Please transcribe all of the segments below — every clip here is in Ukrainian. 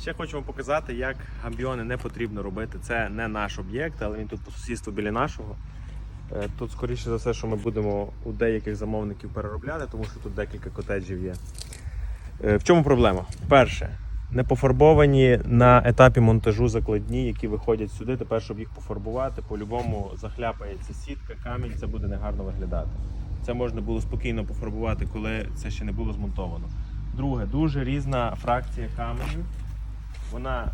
Ще хочу вам показати, як гамбіони не потрібно робити. Це не наш об'єкт, але він тут по сусідству біля нашого. Е, Тут, скоріше за все, що ми будемо у деяких замовників переробляти, тому що тут декілька котеджів є. Е, В чому проблема? Перше, не пофарбовані на етапі монтажу закладні, які виходять сюди. Тепер, щоб їх пофарбувати, по-любому захляпається сітка, камінь, це буде негарно виглядати. Це можна було спокійно пофарбувати, коли це ще не було змонтовано. Друге, дуже різна фракція каменю. Вона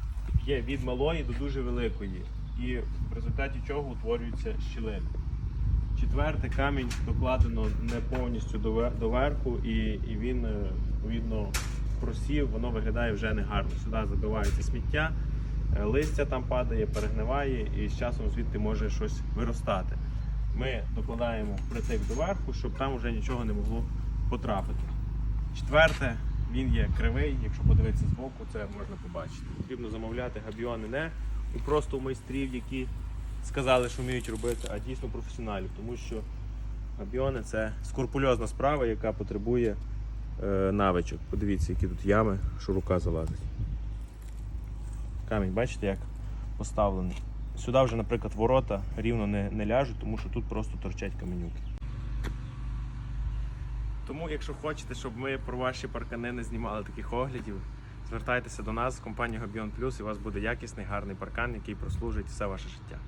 є від малої до дуже великої. І в результаті чого утворюються щілини. Четверте, камінь докладено не повністю доверху, і, і він, е, відповідно, просів, воно виглядає вже негарно. Сюди забивається сміття, е, листя там падає, перегниває, і з часом звідти може щось виростати. Ми докладаємо притик доверху, щоб там вже нічого не могло потрапити. Четверте, він є кривий, якщо подивитися збоку, це можна побачити. Потрібно замовляти габіони не у просто у майстрів, які сказали, що вміють робити, а дійсно професіоналів, тому що габіони це скрупульозна справа, яка потребує е, навичок. Подивіться, які тут ями, що рука залазить. Камінь, бачите, як поставлений. Сюди вже, наприклад, ворота рівно не, не ляжуть, тому що тут просто торчать каменюки. Тому, якщо хочете, щоб ми про ваші паркани не знімали таких оглядів, звертайтеся до нас, компанія Gabion Plus, і у вас буде якісний, гарний паркан, який прослужить все ваше життя.